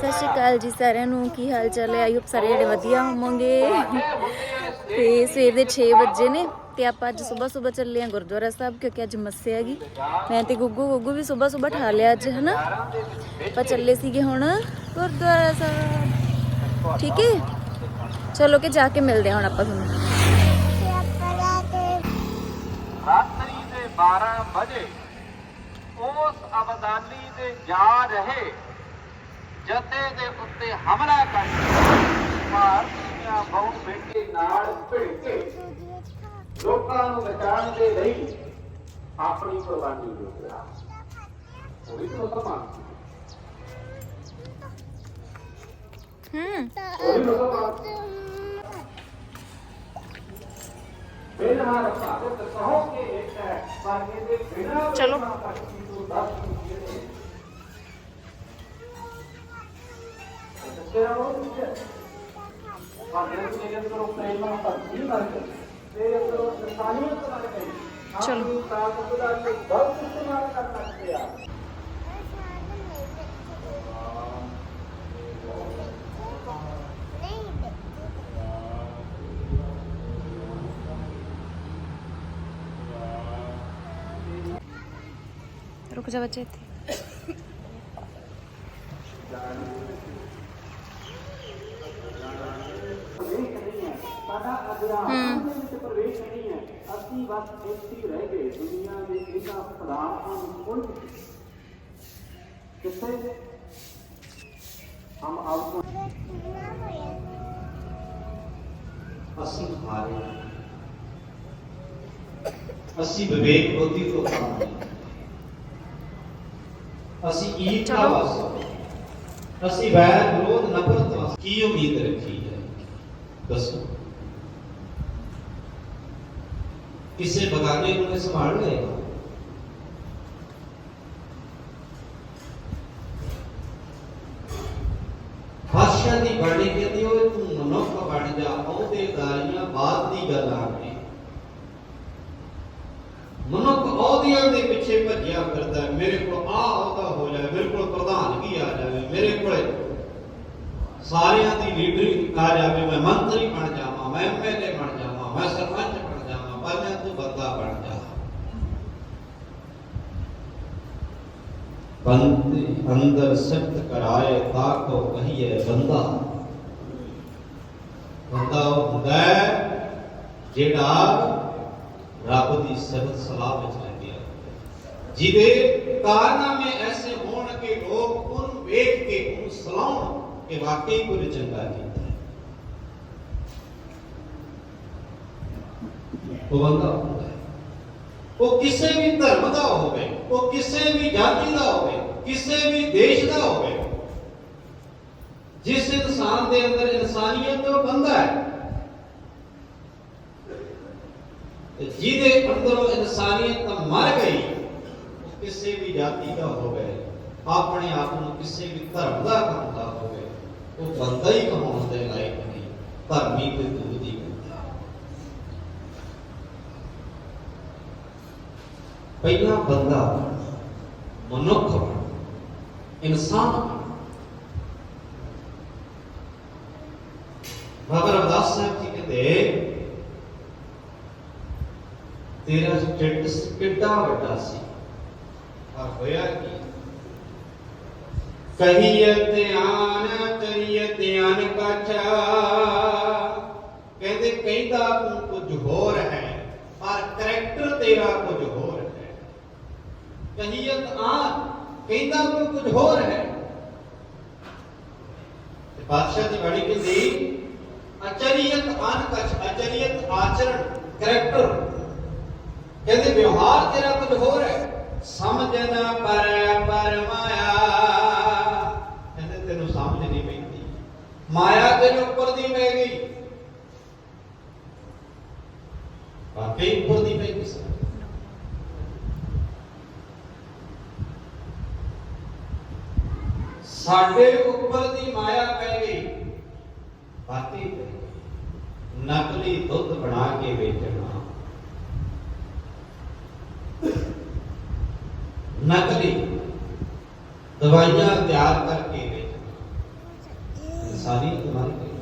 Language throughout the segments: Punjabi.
ਸਤਿ ਸ਼੍ਰੀ ਅਕਾਲ ਜੀ ਸਾਰਿਆਂ ਨੂੰ, ਕੀ ਹਾਲ ਚਾਲ ਹੈ? ਆਈ ਹੋਪ ਸਾਰੇ ਜਿਹੜੇ ਵਧੀਆ ਹੋਵੋਗੇ। ਤੇ ਸਵੇਰ ਦੇ 6 ਵਜੇ ਨੇ ਤੇ ਆਪਾਂ ਅੱਜ ਸਵੇਰ ਸਵੇਰ ਚੱਲੇ ਆ ਗੁਰਦੁਆਰਾ ਸਾਹਿਬ ਕਿਉਂਕਿ ਅੱਜ ਮੱਸੇ ਹੈਗੀ। ਮੈਂ ਤੇ ਗੁੱਗੂ ਗੁੱਗੂ ਵੀ ਸਵੇਰ ਸਵੇਰ ਠਾ ਲਿਆ ਅੱਜ, ਹਨਾ? ਆਪਾਂ ਚੱਲੇ ਸੀਗੇ ਹੁਣ ਗੁਰਦੁਆਰਾ ਸਾਹਿਬ। ਠੀਕ ਹੈ? ਚਲੋ ਕਿ ਜਾ ਕੇ ਮਿਲਦੇ ਹਾਂ ਹੁਣ ਆਪਾਂ ਤੁਹਾਨੂੰ। ਰਾਤਰੀ ਦੇ 12 ਵਜੇ ਉਸ ਅਬਦਾਲੀ ਦੇ ਜਾ ਰਹੇ ਜਥੇ ਦੇ ਉੱਤੇ ਹਮਲਾ ਕਰਕੇ ਭਾਰਤੀਆਂ ਬਹੁਤ ਬੇਟੇ ਨਾਲ ਭਿੜ ਕੇ ਲੋਕਾਂ ਨੂੰ ਬਚਾਉਣ ਦੇ ਲਈ ਆਪਣੀ ਕੁਰਬਾਨੀ ਦੇ ਦਿੱਤਾ ਉਹ ਵੀ ਮੁਸਲਮਾਨ ਸੀ ਹੂੰ ਉਹ ਆ ਰੁਕ ਜਾ ਬੱਚੇ ਇੱਥੇ ਦੇ ਵਿੱਚ ਪ੍ਰਵੇਸ਼ ਨਹੀਂ ਹੈ। ਅਸੀਂ ਬਸ ਇੱਥੇ ਰਹਿ ਗਏ। ਦੁਨੀਆ ਦੇ ਇਹਨਾਂ ਪਦਾਰਥਾਂ ਨੂੰ ਕੋਈ ਕਿੱਥੇ? ਹਮ ਆਪਕੋ ਅਸੀਂ ਹਾਰੇ ਅਸੀਂ ਵਿਵੇਕ ਬੁੱਧੀ ਤੋਂ ਹਾਰੇ ਅਸੀਂ ਈਰਖਾ ਚਲੋ। ਵਾਸਤੇ ਅਸੀਂ ਵੈਰ ਵਿਰੋਧ ਨਫ਼ਰਤ ਵਾਸਤੇ ਕੀ ਉਮੀਦ ਰੱਖੀ ਹੈ? ਦੱਸੋ। ਕਿਸੇ ਬਗਾਨੇ ਨੂੰ ਇਹ ਸੰਭਾਲ ਲਏਗਾ ਬਾਦਸ਼ਾਹ ਦੀ ਬਾਣੀ ਕਹਿੰਦੀ ਓਏ ਤੂੰ ਮਨੁੱਖ ਬਣ ਜਾ ਅਹੁਦੇਦਾਰੀਆਂ ਬਾਤ ਦੀ ਗੱਲ ਆ ਗਈ। ਮਨੁੱਖ ਅਹੁਦਿਆਂ ਦੇ ਪਿੱਛੇ ਭੱਜਿਆ ਫਿਰਦਾ, ਮੇਰੇ ਕੋਲ ਆ ਅਹੁਦਾ ਹੋ ਜਾਵੇ, ਮੇਰੇ ਕੋਲ ਪ੍ਰਧਾਨਗੀ ਆ ਜਾਵੇ, ਮੇਰੇ ਕੋਲ ਸਾਰਿਆਂ ਦੀ ਲੀਡਰੀ ਆ ਜਾਵੇ, ਮੈਂ ਮੰਤਰੀ ਬਣ ਜਾਵਾਂ, ਮੈਂ ਐਮਐਲਏ ਬਣ ਜਾਵਾਂ, ਮੈਂ ਸਰਪੰਚ ਬਣ ਜਾਵਾਂ ਬੰਦਾ ਬਣ ਬੰਦੇ ਅੰਦਰ ਸਿਫਤ ਕਰਾਏ ਤਾਂ ਕੋ ਕਹੀਏ ਬੰਦਾ। ਬੰਦਾ ਉਹ ਹੁੰਦਾ ਜਿਹੜਾ ਰੱਬ ਦੀ ਸਿਫਤ ਸਲਾਹ ਵਿੱਚ ਲੱਗਿਆ ਜਿਹਦੇ ਕਾਰਨਾਮੇ ਐਸੇ ਹੋਣ ਕਿ ਲੋਕ ਉਹਨੂੰ ਵੇਖ ਕੇ ਉਹਨੂੰ ਸਲਾਹਣ ਕਿ ਵਾਕਈ ਕੋਈ ਚੰਗਾ ਜੀ। ਹੈ ਬੰਦਾ ਹੁੰਦਾ ਹੈ। ਉਹ ਕਿਸੇ ਵੀ ਧਰਮ ਦਾ ਹੋਵੇ, ਉਹ ਕਿਸੇ ਵੀ ਜਾਤੀ ਦਾ ਹੋਵੇ, ਕਿਸੇ ਵੀ ਦੇਸ਼ ਦਾ ਹੋਵੇ, ਜਿਸ ਇਨਸਾਨ ਦੇ ਅੰਦਰ ਇਨਸਾਨੀਅਤ ਬੰਦਾ ਹੈ ਜਿਹਦੇ ਅੰਦਰੋਂ ਇਨਸਾਨੀਅਤ ਮਰ ਗਈ ਕਿਸੇ ਵੀ ਜਾਤੀ ਦਾ ਹੋਵੇ, ਆਪਣੇ ਆਪ ਨੂੰ ਕਿਸੇ ਵੀ ਧਰਮ ਦਾ ਕਹਾਉਂਦਾ ਹੋਵੇ, ਉਹ ਬੰਦਾ ਹੀ ਕਹਾਉਣ ਦੇ ਲਾਇਕ ਨਹੀਂ, ਧਰਮੀ ਤੇ ਦੂਰ ਦੀ ਗੱਲ ਹੈ ਪਹਿਲਾ ਬੰਦਾ ਮਨੁੱਖ ਬਣ, ਇਨਸਾਨ ਬਣ। ਬਾਬਾ ਰਵਿਦਾਸ ਸਾਹਿਬ ਜੀ ਕਹਿੰਦੇ ਤੇਰਾ ਸਟੇਟਸ ਕਿੱਡਾ ਵੱਡਾ ਸੀ। ਪਰ ਹੋਇਆ ਕੀ? ਕਹੀਏ ਧਿਆਨ ਕਰੀਏ ਧਿਆਨ ਕਛਾ ਕਹਿੰਦੇ ਕਹਿੰਦਾ ਤੂੰ ਕੁਝ ਹੋਰ ਹੈ ਪਰ ਕਰੈਕਟਰ ਤੇਰਾ ਕੁਝ ਕਹੀਅਤ ਆ, ਕਹਿੰਦਾ ਤੂੰ ਕੁਝ ਹੋਰ ਹੈ। ਤੇ ਬਾਦਸ਼ਾਹ ਦੀ ਬਾਣੀ ਕਹਿੰਦੀ, ਅਚਰੀਅਤ ਅਨ ਕਛ, ਅਚਰੀਅਤ ਆਚਰਣ, ਕਰੈਕਟਰ। ਕਹਿੰਦੇ, ਵਿਵਹਾਰ ਤੇਰਾ ਕੁਝ ਹੋਰ ਹੈ। ਸਮਝਣਾ ਪਰ ਪਰਮਾਇਆ। ਕਹਿੰਦੇ, ਤੈਨੂੰ ਸਮਝ ਨਹੀਂ ਪੈਂਦੀ। ਮਾਇਆ ਤੈਨੂੰ ਸਾਡੇ ਉੱਪਰ ਦੀ ਮਾਇਆ ਪੈ ਗਈ ਵਾਕਈ ਪੈ ਗਈ ਨਕਲੀ ਦੁੱਧ ਬਣਾ ਕੇ ਵੇਚਣਾ ਨਕਲੀ ਦਵਾਈਆਂ ਤਿਆਰ ਕਰਕੇ ਵੇਚਣਾ सारी तुम्हारी गई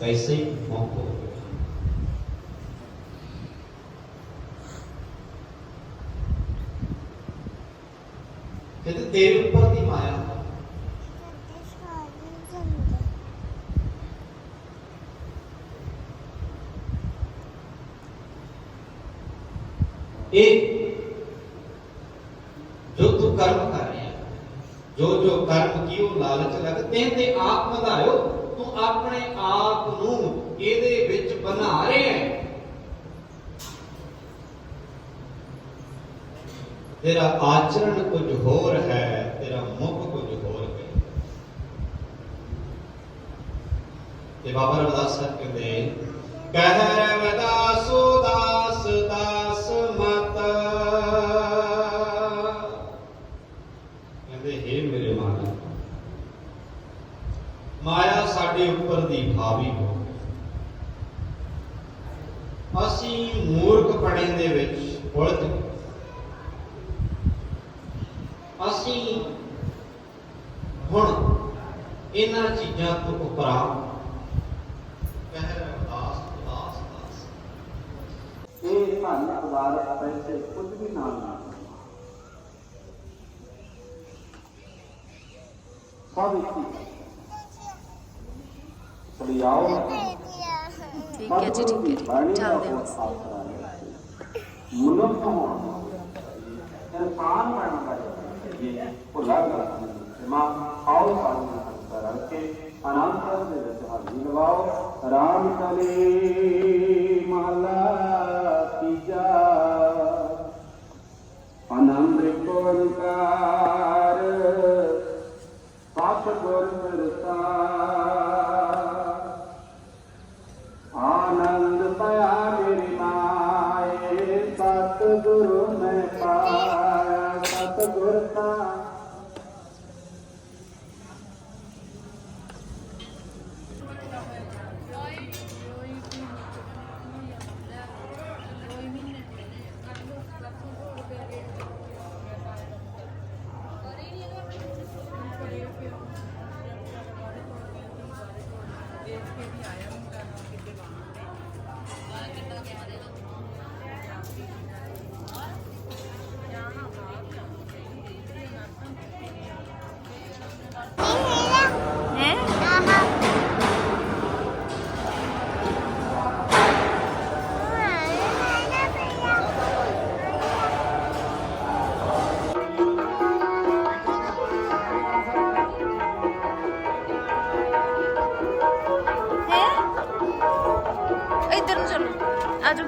कैसे मोह हो गया कहते तेरे ऊपर की माया एक ਜੋ ਤੂੰ ਕਰਮ ਕਰ ਰਿਹਾ ਜੋ ਜੋ ਕਰਮ ਕੀ ਲਾਲਚ ਲੱਗ ਤੇ ਤੇ ਆਪ ਵਧਾਇਓ, ਤੂੰ ਆਪਣੇ ਆਪ ਨੂੰ ਇਹਦੇ ਵਿੱਚ ਬਣਾ ਰਿਹਾ ਹੈ। ਤੇਰਾ ਆਚਰਣ ਕੁਝ ਹੋਰ ਹੈ, ਤੇਰਾ ਮੁਖ ਕੁਝ ਹੋਰ ਹੈ। ਤੇ ਬਾਬਾ ਰਵਿਦਾਸ ਸਾਹਿਬ ਕਹਿੰਦੇ ਕਹਿ ਰਵਿਦਾਸ ਦਾਸ ਸਾਡੇ ਉੱਪਰ ਦੀ ਹਾਵੀ ਹੋ। ਅਸੀਂ ਮੂਰਖ ਪੜੇ ਦੇ ਵਿੱਚ ਉਲਝ ਅਸੀਂ ਹੁਣ ਇਹਨਾਂ ਚੀਜ਼ਾਂ ਤੋਂ ਉਪਰਾਮ ਕਹਿ ਰਵਿਦਾਸ ਦਾਸ ਦਾਸ ਇਹ ਧਨ ਪਦਾਰਥ ਪੈਸੇ ਕੁਝ ਵੀ ਨਾਲ ਨਾ ਸਭ ਇੱਕ ਠੀਕ ਹੈ ਜੀ ਠੀਕ ਹੈ ਜੀ। ਚੱਲਦੇ ਹਾਂ। ਮਨੁੱਖ ਹੋਣ। ਇਨਸਾਨ ਬਣਨ ਦਾ ਇਹ ਭੁੱਲਾ ਗਿਆ ਮਾਂ ਆਓ ਸਾਨੂੰ ਹੰਸਰ ਕੇ ਅਨੰਤ ਦੇ ਵਿੱਚ ਹਾਜ਼ਰੀ ਲਵਾਓ ਰਾਮ ਕਲੀ। ਪਾਇਆ ਸਤ ਗੁਰ ਤਾਂ ਹੈ ਇੱਧਰ ਨੂੰ ਚਲੋ ਆ ਜਾਓ